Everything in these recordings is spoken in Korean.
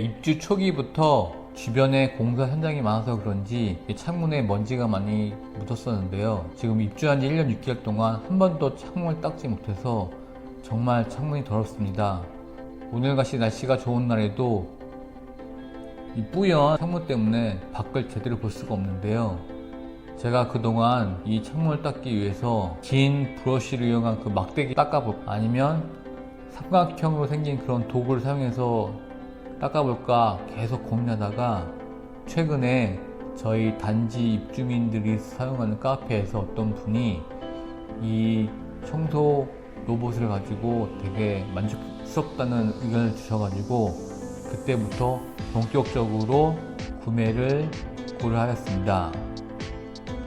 입주 초기부터 주변에 공사 현장이 많아서 그런지 이 창문에 먼지가 많이 묻었었는데요. 지금 입주한 지 1년 6개월 동안 한 번도 창문을 닦지 못해서 정말 창문이 더럽습니다. 오늘같이 날씨가 좋은 날에도 이 뿌연 창문 때문에 밖을 제대로 볼 수가 없는데요. 제가 그동안 이 창문을 닦기 위해서 긴 브러쉬를 이용한 그 막대기 닦아볼 아니면 삼각형으로 생긴 그런 도구를 사용해서 닦아볼까 계속 고민하다가 최근에 저희 단지 입주민들이 사용하는 카페에서 어떤 분이 이 청소 로봇을 가지고 되게 만족스럽다는 의견을 주셔가지고 그때부터 본격적으로 구매를 고려하였습니다.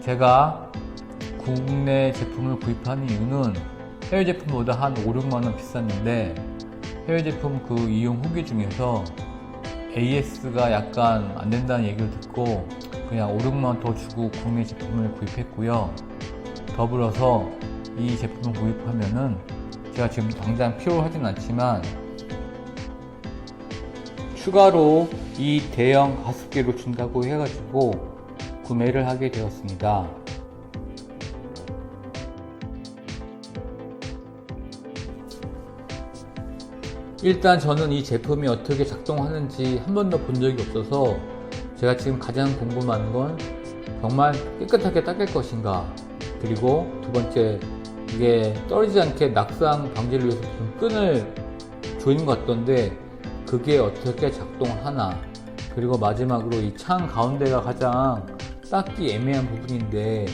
제가 국내 제품을 구입하는 이유는 해외 제품보다 한 5, 6만원 비쌌는데 해외 제품 그 이용 후기 중에서 AS가 약간 안 된다는 얘기를 듣고 그냥 5, 6만원 더 주고 국내 제품을 구입했고요. 더불어서 이 제품을 구입하면은 제가 지금 당장 필요하진 않지만 추가로 이 대형 가습기를 준다고 해가지고 구매를 하게 되었습니다. 일단 저는 이 제품이 어떻게 작동하는지 한 번도 본 적이 없어서 제가 지금 가장 궁금한 건 정말 깨끗하게 닦일 것인가. 그리고 두 번째 이게 떨어지지 않게 낙상 방지를 위해서 무슨 끈을 조이는 것 같던데 그게 어떻게 작동하나. 그리고 마지막으로 이 창 가운데가 가장 닦기 애매한 부분인데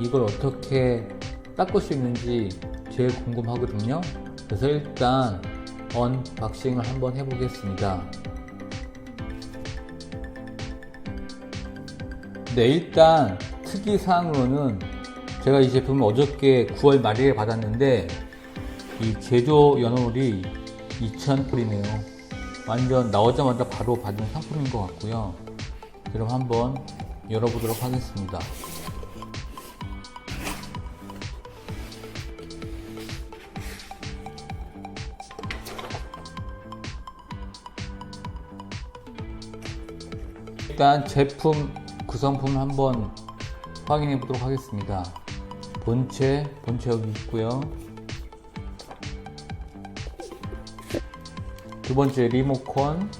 이걸 어떻게 닦을 수 있는지 제일 궁금하거든요. 그래서 일단 언박싱을 한번 해보겠습니다. 네 일단 특이사항으로는 제가 이 제품을 어저께 9월 말일에 받았는데 이 제조 연월이 2000불이네요. 완전 나오자마자 바로 받은 상품인 것 같고요. 그럼 한번 열어보도록 하겠습니다 일단 제품 구성품 한번 확인해 보도록 하겠습니다. 본체, 본체 여기 있고요. 두 번째 리모컨,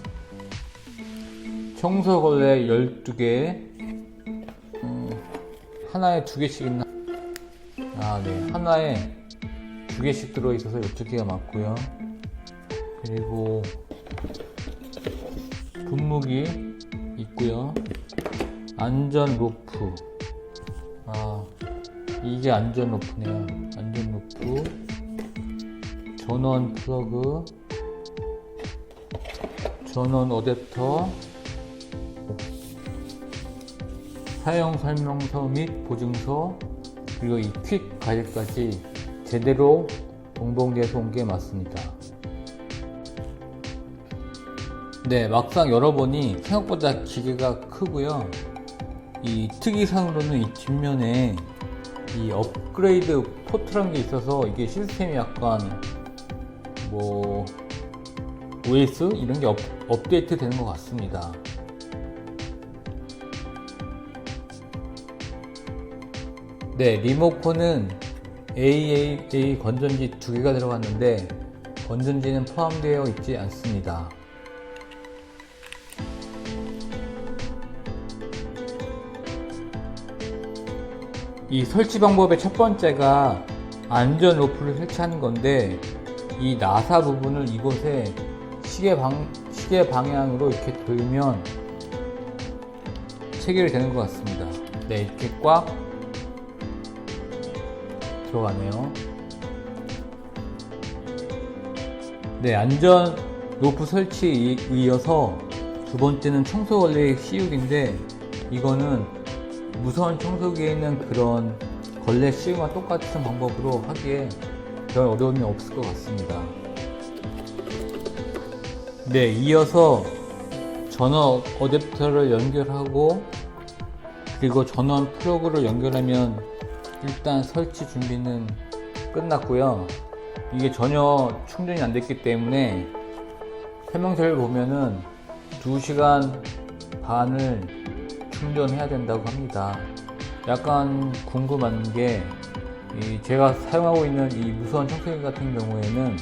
청소걸레 12개, 음, 하나에 두 개씩 있나? 아, 네. 하나에 두 개씩 들어있어서 12개가 맞고요. 그리고 분무기 있고요. 안전 로프. 아, 이게 안전 로프네요. 안전 로프. 전원 플러그. 전원 어댑터. 사용 설명서 및 보증서. 그리고 이 퀵 가이드까지 제대로 동봉돼서 온 게 맞습니다. 네, 막상 열어보니 생각보다 기계가 크고요. 이 특이상으로는 이 뒷면에 이 업그레이드 포트란 게 있어서 이게 시스템이 약간 뭐 OS 이런 게 업, 업데이트 되는 것 같습니다. 네, 리모컨은 AAA 건전지 두 개가 들어갔는데 건전지는 포함되어 있지 않습니다. 이 설치 방법의 첫 번째가 안전 로프를 설치하는 건데 이 나사 부분을 이곳에 시계 방 시계 방향으로 이렇게 돌면 체결이 되는 것 같습니다. 네, 이렇게 꽉 들어가네요. 네, 안전 로프 설치에 이어서 두 번째는 청소 걸레 씌우기인데 이거는 무선 청소기에 있는 그런 걸레 씌우와 똑같은 방법으로 하기에 별 어려움이 없을 것 같습니다. 네, 이어서 전원 어댑터를 연결하고 그리고 전원 플러그를 연결하면 일단 설치 준비는 끝났고요. 이게 전혀 충전이 안 됐기 때문에 설명서를 보면은 2시간 반을 충전해야 된다고 합니다. 약간 궁금한 게, 이 제가 사용하고 있는 이 무선 청소기 같은 경우에는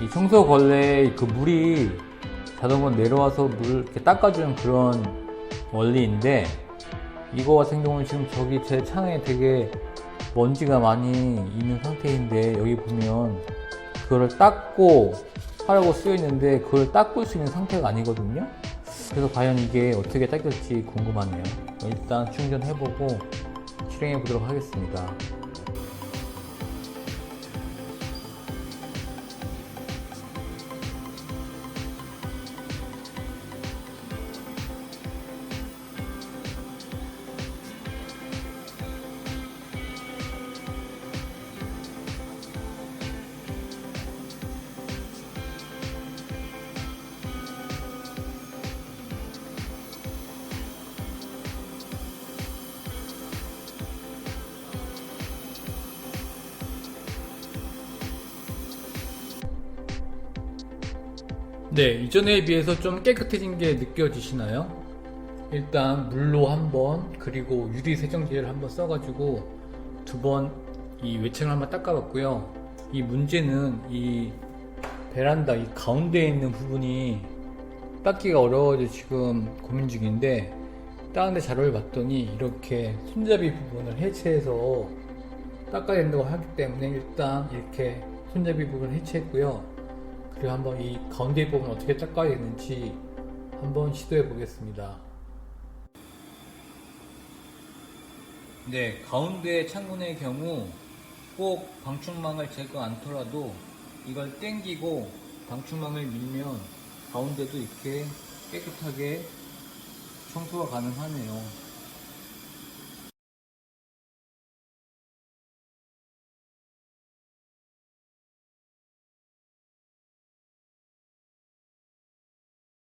이 청소 걸레에 그 물이 자동으로 내려와서 물을 이렇게 닦아주는 그런 원리인데, 이거 같은 경우는 지금 저기 제 창에 되게 먼지가 많이 있는 상태인데, 여기 보면 그거를 닦고 하라고 쓰여 있는데, 그걸 닦을 수 있는 상태가 아니거든요? 그래서 과연 이게 어떻게 닦일지 궁금하네요. 일단 충전해보고 실행해 보도록 하겠습니다. 네, 이전에 비해서 좀 깨끗해진 게 느껴지시나요? 일단 물로 한 번, 그리고 유리 세정제를 한번 써가지고 두 번 이 외층을 한번 닦아봤고요. 이 문제는 이 베란다 이 가운데에 있는 부분이 닦기가 어려워서 지금 고민 중인데 다른 데 자료를 봤더니 이렇게 손잡이 부분을 해체해서 닦아야 된다고 하기 때문에 일단 이렇게 손잡이 부분을 해체했고요. 그리고 한번 이 가운데 부분 어떻게 닦아야 되는지 한번 시도해 보겠습니다. 네, 가운데 창문의 경우 꼭 방충망을 제거 않더라도 이걸 땡기고 방충망을 밀면 가운데도 이렇게 깨끗하게 청소가 가능하네요.